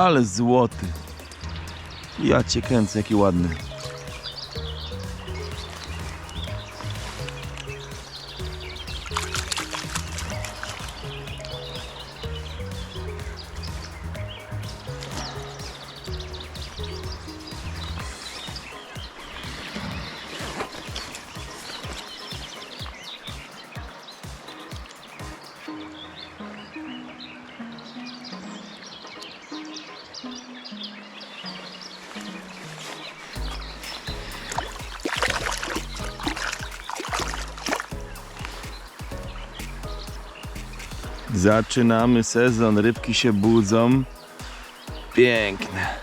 Ale złoty. Ja cię kręcę, jaki ładny. Zaczynamy sezon, rybki się budzą. Piękne.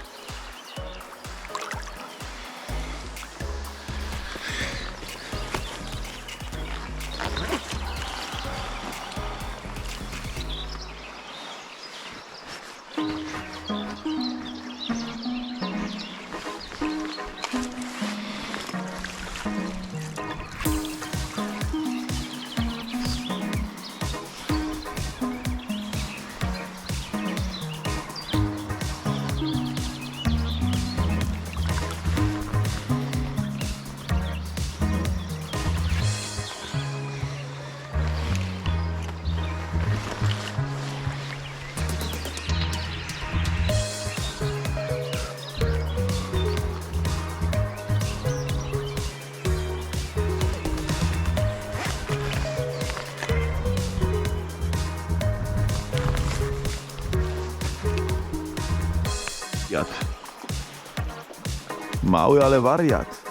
Mały, ale wariat.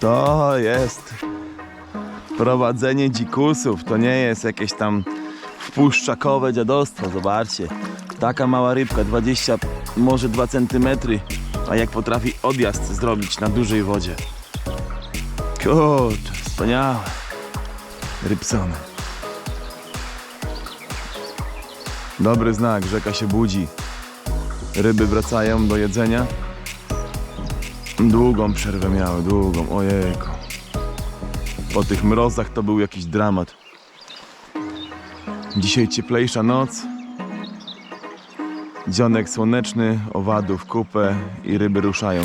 To jest prowadzenie dzikusów. To nie jest jakieś tam wpuszczakowe dziadostwo. Zobaczcie. Taka mała rybka, 20, może 2 cm. A jak potrafi odjazd zrobić na dużej wodzie. Kurczę, wspaniałe. Rybsony. Dobry znak, rzeka się budzi. Ryby wracają do jedzenia. Długą przerwę miały, długą, ojejku. Po tych mrozach to był jakiś dramat. Dzisiaj cieplejsza noc. Dzionek słoneczny, owadów kupę i ryby ruszają.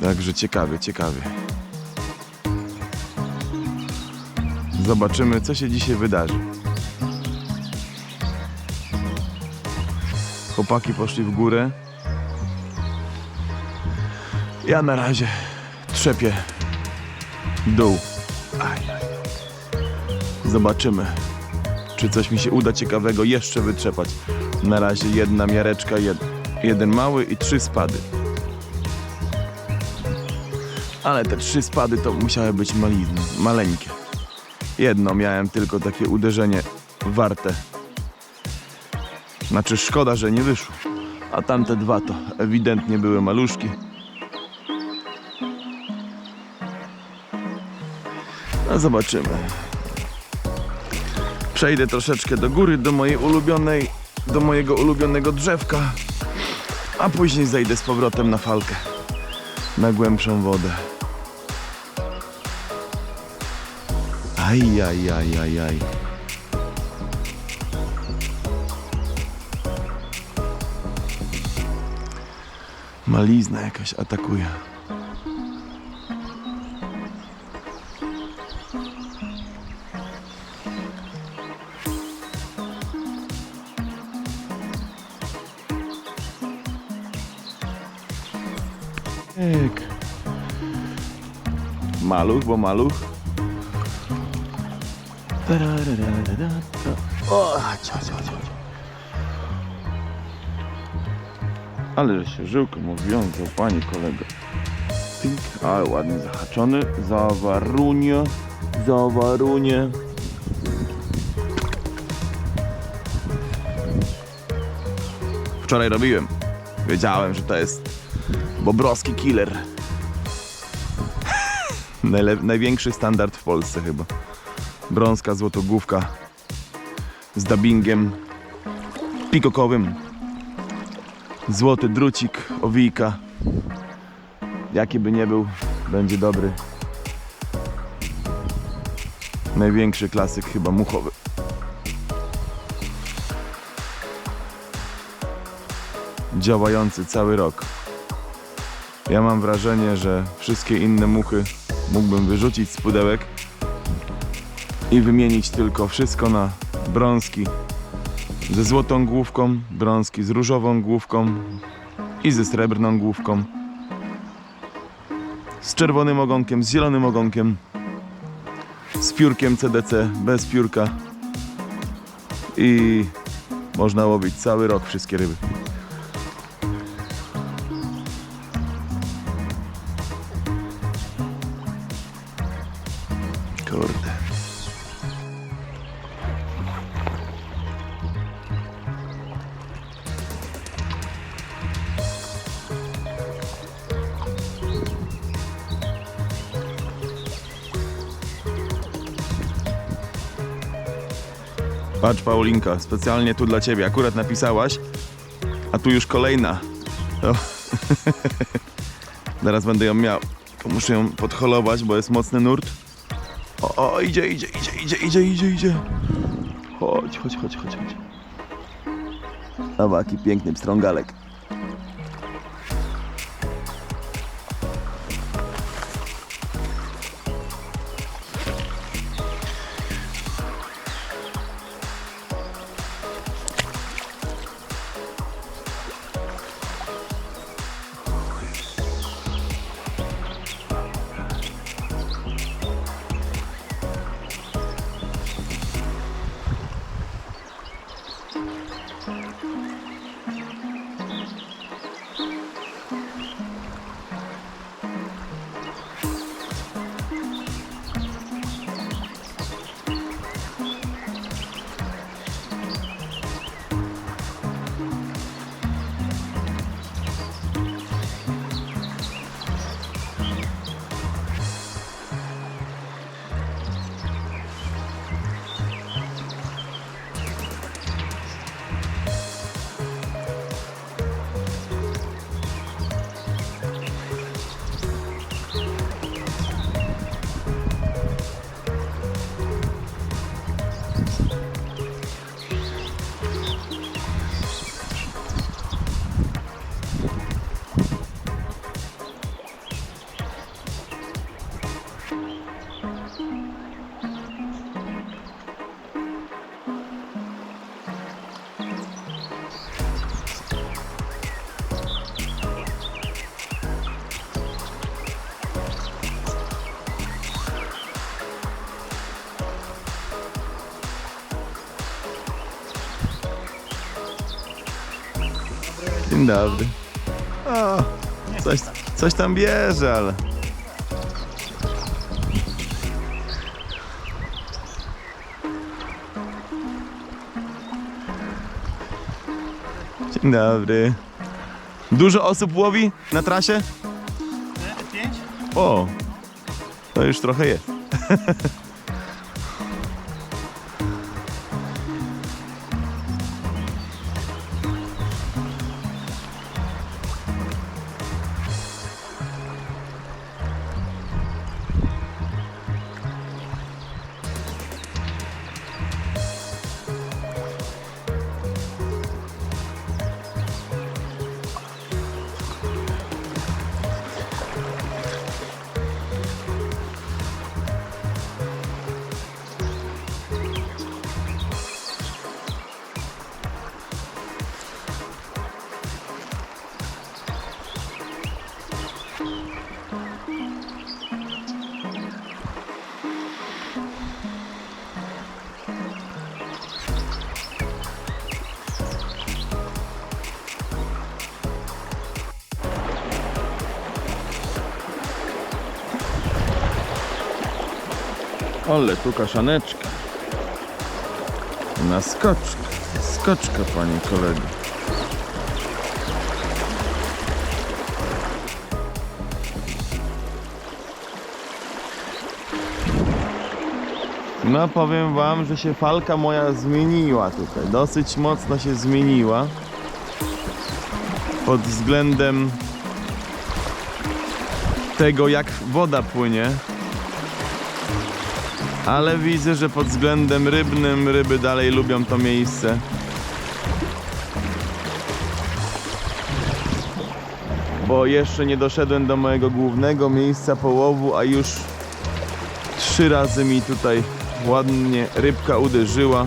Także ciekawie, ciekawie. Zobaczymy, co się dzisiaj wydarzy. Chłopaki poszli w górę. Ja na razie trzepię dół. Zobaczymy, czy coś mi się uda ciekawego jeszcze wytrzepać. Na razie jedna miareczka, jed, jeden mały i trzy spady. Ale te trzy spady to musiały być maleńkie. Jedno miałem tylko takie uderzenie warte. Znaczy szkoda, że nie wyszło. A tamte dwa to ewidentnie były maluszki. No zobaczymy. Przejdę troszeczkę do góry, do mojej ulubionej, do mojego ulubionego drzewka, a później zejdę z powrotem na falkę, na głębszą wodę. Aj, aj, aj, aj, aj. Malizna jakaś atakuje. Ek. Maluch, bo maluch. O, cio, cio, cio. Ale że się żyłką obwiązał, panie kolego. Pink, ale ładnie zahaczony. Zawarunie, zawarunie. Wczoraj robiłem. Wiedziałem, że to jest bobrowski killer. Najle- największy standard w Polsce chyba. Brązka złotogłówka z dubbingiem pikokowym. Złoty drucik, owijka. Jaki by nie był, będzie dobry. Największy klasyk chyba muchowy. Działający cały rok. Ja mam wrażenie, że wszystkie inne muchy mógłbym wyrzucić z pudełek i wymienić tylko wszystko na brązki ze złotą główką, brązki z różową główką i ze srebrną główką, z czerwonym ogonkiem, z zielonym ogonkiem, z piórkiem CDC, bez piórka. I można łowić cały rok wszystkie ryby. Patrz Paulinka, specjalnie tu dla ciebie. Akurat napisałaś, a tu już kolejna. O. Zaraz będę ją miał. Muszę ją podholować, bo jest mocny nurt. O, o, idzie, idzie, idzie, idzie, idzie, idzie, idzie. Chodź, chodź, chodź, chodź, chodź. Zobacz, piękny pstrągalek. Dzień dobry. O, coś, coś tam bierze, ale... Dzień dobry. Dużo osób łowi na trasie? Pięć? O, to już trochę jest. Ale tu kaszaneczka. Na skoczkę. Skoczka, panie kolego. No powiem wam, że się falka moja zmieniła tutaj. Dosyć mocno się zmieniła. Pod względem tego jak woda płynie. Ale widzę, że pod względem rybnym ryby dalej lubią to miejsce. Bo jeszcze nie doszedłem do mojego głównego miejsca połowu, a już trzy razy mi tutaj ładnie rybka uderzyła.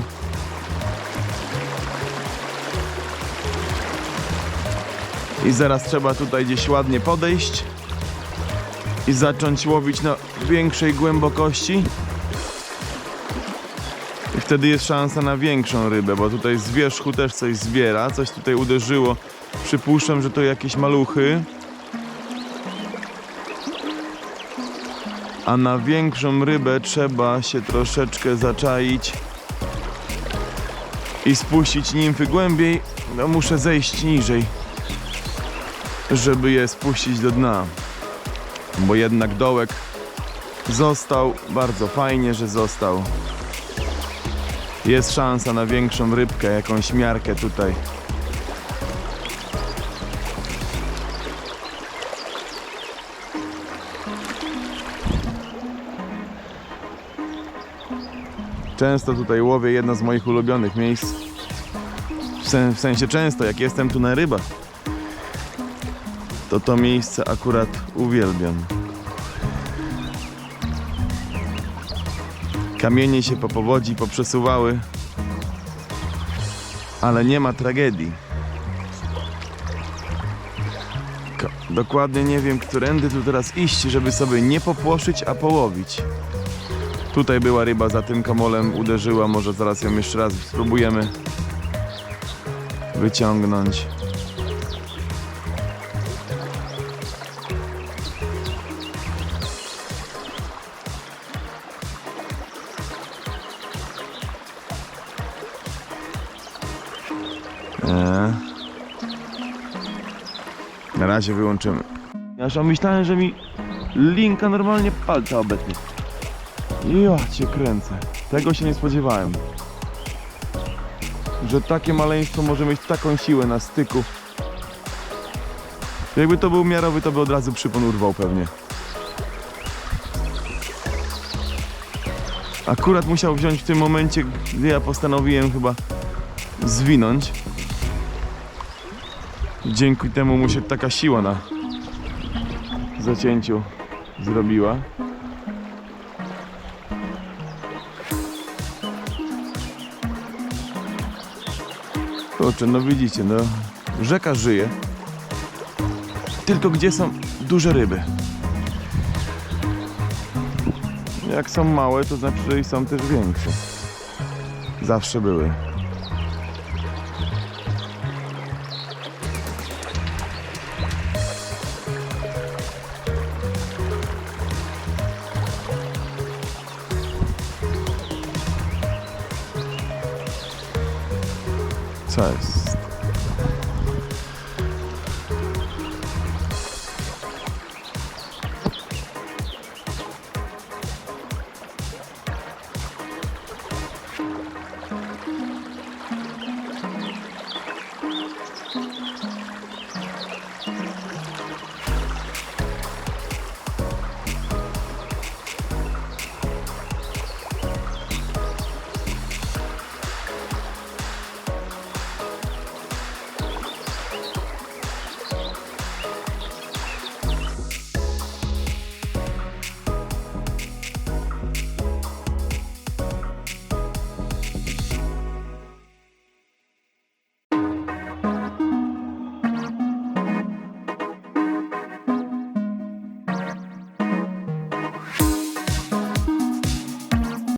I zaraz trzeba tutaj gdzieś ładnie podejść i zacząć łowić na większej głębokości. Wtedy jest szansa na większą rybę, bo tutaj z wierzchu też coś zbiera, coś tutaj uderzyło. Przypuszczam, że to jakieś maluchy. A na większą rybę trzeba się troszeczkę zaczaić i spuścić nimfy głębiej. No muszę zejść niżej, żeby je spuścić do dna. Bo jednak dołek został, bardzo fajnie, że został. Jest szansa na większą rybkę, jakąś miarkę tutaj. Często tutaj łowię jedno z moich ulubionych miejsc. W, sen, w sensie często, jak jestem tu na rybach, to to miejsce akurat uwielbiam. Kamienie się po powodzi poprzesuwały, ale nie ma tragedii. Ko- Dokładnie nie wiem, którędy tu teraz iść, żeby sobie nie popłoszyć, a połowić. Tutaj była ryba za tym kamolem, uderzyła, może zaraz ją jeszcze raz spróbujemy wyciągnąć. Eee. Na razie wyłączymy. Ja już myślałem, że mi linka normalnie palca obetnie. Ja cię kręcę. Tego się nie spodziewałem. Że takie maleństwo może mieć taką siłę na styku. Jakby to był miarowy, to by od razu przypon urwał pewnie. Akurat musiał wziąć w tym momencie, gdy ja postanowiłem chyba zwinąć. Dzięki temu mu się taka siła na zacięciu zrobiła. Kurczę, no widzicie, no rzeka żyje. Tylko gdzie są duże ryby? Jak są małe, to znaczy, że i są też większe. Zawsze były. Co jest?